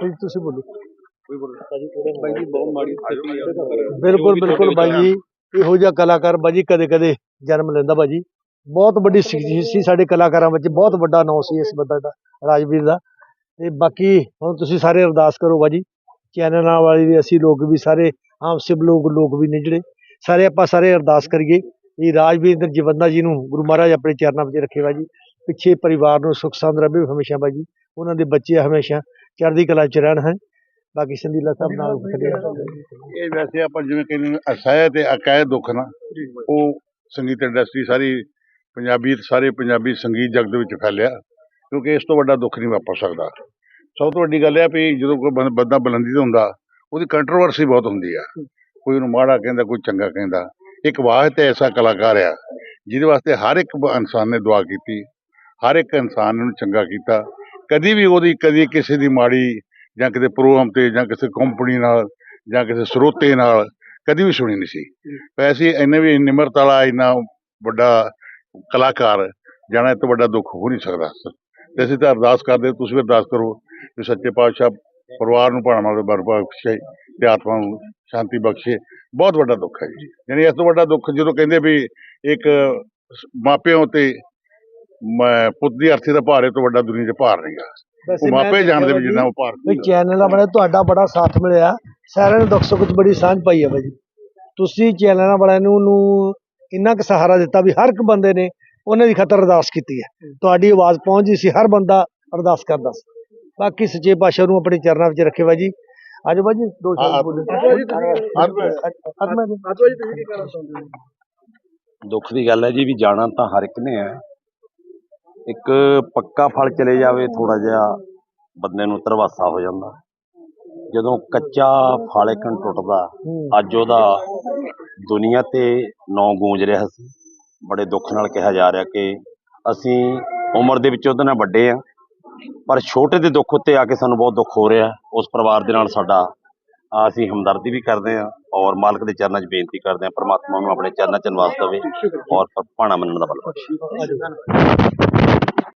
ਭਾਈ ਤੁਸੀਂ ਬੋਲੋ। ਬਾਈ ਜੀ ਬਹੁਤ ਮਾੜੀ ਸਥਿਤੀ ਆ ਬਿਲਕੁਲ ਬਿਲਕੁਲ ਬਾਈ ਜੀ। ਇਹੋ ਜਿਹਾ ਕਲਾਕਾਰ ਬਾਜੀ ਕਦੇ ਕਦੇ ਜਨਮ ਲੈਂਦਾ ਬਾਜੀ ਬਹੁਤ ਵੱਡੀ ਸਿੱਖੀ ਸੀ ਸਾਡੇ ਕਲਾਕਾਰਾਂ ਵਿੱਚ ਬਹੁਤ ਵੱਡਾ ਨਾਂ ਸੀ ਇਸ ਬੰਦਾ ਦਾ ਰਾਜਵੀਰ ਦਾ। ਤੇ ਬਾਕੀ ਹੁਣ ਤੁਸੀਂ ਸਾਰੇ ਅਰਦਾਸ ਕਰੋ ਬਾਜੀ ਚੈਨਲਾਂ ਵਾਲੇ ਵੀ ਅਸੀਂ ਲੋਕ ਵੀ ਸਾਰੇ ਆਮ ਸਿਵ ਲੋਕ ਲੋਕ ਵੀ ਨੇ ਜਿਹੜੇ ਸਾਰੇ ਆਪਾਂ ਸਾਰੇ ਅਰਦਾਸ ਕਰੀਏ ਵੀ ਰਾਜਵੀਰ ਜੀਵੰਦਾ ਜੀ ਨੂੰ ਗੁਰੂ ਮਹਾਰਾਜ ਆਪਣੇ ਚਰਨਾਂ ਵਿੱਚ ਰੱਖੇ ਬਾਜੀ ਪਿੱਛੇ ਪਰਿਵਾਰ ਨੂੰ ਸੁਖ ਸੰਦ ਰਹੇ ਹਮੇਸ਼ਾ ਬਾਜੀ ਉਹਨਾਂ ਦੇ ਬੱਚੇ ਹਮੇਸ਼ਾ ਚੜ੍ਹਦੀ ਕਲਾ ਚ ਰਹਿਣ ਹੈ ਬਾਕੀ ਸੰਦੀਲਾ ਸਾਹਿਬ ਨਾਲ ਖੜੇ ਇਹ ਵੈਸੇ ਆਪਾਂ ਜਿਵੇਂ ਕਹਿੰਦੇ ਨੇ ਅਸਹਿ ਤੇ ਅਕਹਿ ਦੁੱਖ ਨਾ ਉਹ ਸੰਗੀਤ ਇੰਡਸਟਰੀ ਸਾਰੀ ਪੰਜਾਬੀ ਸਾਰੇ ਪੰਜਾਬੀ ਸੰਗੀਤ ਜਗਤ ਵਿੱਚ ਫੈਲਿਆ ਕਿਉਂਕਿ ਇਸ ਤੋਂ ਵੱਡਾ ਦੁੱਖ ਨਹੀਂ ਵਾਪਰ ਸਕਦਾ। ਸਭ ਤੋਂ ਵੱਡੀ ਗੱਲ ਇਹ ਆ ਵੀ ਜਦੋਂ ਕੋਈ ਬੰਦਾ ਬੁਲੰਦੀ ਤੇ ਹੁੰਦਾ ਉਹਦੀ ਕੰਟਰੋਵਰਸੀ ਬਹੁਤ ਹੁੰਦੀ ਆ। ਕੋਈ ਉਹਨੂੰ ਮਾੜਾ ਕਹਿੰਦਾ ਕੋਈ ਚੰਗਾ ਕਹਿੰਦਾ। ਇੱਕ ਵਾਹਿਦ ਤੇ ਐਸਾ ਕਲਾਕਾਰ ਆ ਜਿਹਦੇ ਵਾਸਤੇ ਹਰ ਇੱਕ ਇਨਸਾਨ ਨੇ ਦੁਆ ਕੀਤੀ ਹਰ ਇੱਕ ਇਨਸਾਨ ਨੇ ਚੰਗਾ ਕੀਤਾ। ਕਦੀ ਵੀ ਉਹਦੀ ਕਦੀ ਕਿਸੇ ਦੀ ਮਾੜੀ ਜਾਂ ਕਿਸੇ ਪ੍ਰੋਗਰਾਮ ਤੇ ਜਾਂ ਕਿਸੇ ਕੰਪਨੀ ਨਾਲ ਜਾਂ ਕਿਸੇ ਸਰੋਤੇ ਨਾਲ ਕਦੀ ਵੀ ਸੁਣੀ ਨਹੀਂ ਸੀ। ਵੈਸੇ ਇੰਨੇ ਵੀ ਨਿਮਰਤ ਵਾਲਾ ਇੰਨਾ ਵੱਡਾ ਕਲਾਕਾਰ ਜਾਣਾ ਤੋਂ ਵੱਡਾ ਦੁੱਖ ਹੋ ਨਹੀਂ ਸਕਦਾ। ਤੇ ਅਸੀਂ ਤਾਂ ਅਰਦਾਸ ਕਰਦੇ ਤੁਸੀਂ ਵੀ ਅਰਦਾਸ ਕਰੋ ਕਿ ਸੱਚੇ ਪਾਤਸ਼ਾਹ ਪਰਿਵਾਰ ਨੂੰ ਭਾਣਾ ਦੇ ਬਰਪਾ ਬਖਸ਼ੇ ਤੇ ਆਤਮਾ ਨੂੰ ਸ਼ਾਂਤੀ ਬਖਸ਼ੇ। ਬਹੁਤ ਵੱਡਾ ਦੁੱਖ ਹੈ ਜੀ। ਯਾਨੀ ਇਸ ਤੋਂ ਵੱਡਾ ਦੁੱਖ ਜਦੋਂ ਕਹਿੰਦੇ ਵੀ ਇੱਕ ਮਾਪਿਆਂ ਤੇ ਮੈਂ ਪੁੱਤ ਦੀ ਅਰਥੀ ਦਾ ਭਾਰ ਇਹ ਤੋਂ ਵੱਡਾ ਦੁਨੀਆ 'ਚ ਭਾਰ ਨਹੀਂਗਾ ਉਹ ਮਾਪੇ ਜਾਣਦੇ ਵੀ ਜਿੰਨਾ ਉਹ ਭਾਰ ਵੀ ਚੈਨਲ ਦਾ ਬੜਾ ਤੁਹਾਡਾ ਬੜਾ ਸਾਥ ਮਿਲਿਆ। ਸਾਰਿਆਂ ਨੇ ਦੁੱਖ ਸੁੱਖ 'ਚ ਬੜੀ ਸਾਂਝ ਪਾਈ ਹੈ ਬਾਈ। ਤੁਸੀਂ ਚੈਨਲਾਂ ਵਾਲਿਆਂ ਨੂੰ ਨੂੰ ਇੰਨਾ ਕੁ ਸਹਾਰਾ ਦਿੱਤਾ ਵੀ ਹਰ ਇੱਕ ਬੰਦੇ ਨੇ ਉਹਨਾਂ ਦੀ ਖਤਰ ਅਰਦਾਸ ਕੀਤੀ ਹੈ। ਤੁਹਾਡੀ ਆਵਾਜ਼ ਪਹੁੰਚਦੀ ਸੀ ਹਰ ਬੰਦਾ ਅਰਦਾਸ ਕਰਦਾ ਸੀ। ਬਾਕੀ ਸੱਚੇ ਪਾਤਸ਼ਾਹ ਨੂੰ ਆਪਣੇ ਚਰਨਾਂ ਵਿੱਚ ਰੱਖੇ ਬਾਜੀ ਅੱਜ ਬਾਜੀ ਦੋ ਸ਼ਬਦ ਬੋਲੇ। ਦੁੱਖ ਦੀ ਗੱਲ ਹੈ ਜੀ ਵੀ ਜਾਣਾ ਤਾਂ ਹਰ ਇੱਕ ਨੇ ਹੈ। ਇੱਕ ਪੱਕਾ ਫਲ ਚਲੇ ਜਾਵੇ ਥੋੜਾ ਜਿਹਾ ਬੰਦੇ ਨੂੰ ਧਰਵਾਸਾ ਹੋ ਜਾਂਦਾ। ਜਦੋਂ ਕੱਚਾ ਫਲ ਇੱਕਨ ਟੁੱਟਦਾ, ਅੱਜ ਉਹਦਾ ਦੁਨੀਆ ਤੇ ਨਾਂ ਗੂੰਜ ਰਿਹਾ ਸੀ। ਬੜੇ ਦੁੱਖ ਨਾਲ ਕਿਹਾ ਜਾ ਰਿਹਾ ਕਿ ਅਸੀਂ ਉਮਰ ਦੇ ਵਿੱਚ ਉਹਦੇ ਨਾਲ ਵੱਡੇ ਆ, ਪਰ ਛੋਟੇ ਦੇ ਦੁੱਖ ਉੱਤੇ ਆ ਕੇ ਸਾਨੂੰ ਬਹੁਤ ਦੁੱਖ ਹੋ ਰਿਹਾ। ਉਸ ਪਰਿਵਾਰ ਦੇ ਨਾਲ ਸਾਡਾ ਅਸੀਂ ਹਮਦਰਦੀ ਵੀ ਕਰਦੇ ਹਾਂ ਔਰ ਮਾਲਕ ਦੇ ਚਰਨਾਂ 'ਚ ਬੇਨਤੀ ਕਰਦੇ ਹਾਂ, ਪ੍ਰਮਾਤਮਾ ਨੂੰ ਆਪਣੇ ਚਰਨਾਂ 'ਚ ਨਿਵਾਸ ਦੇਵੇ ਔਰ ਭਾਣਾ ਮੰਨਣ ਦਾ ਬਲ ਬਖਸ਼ੇ।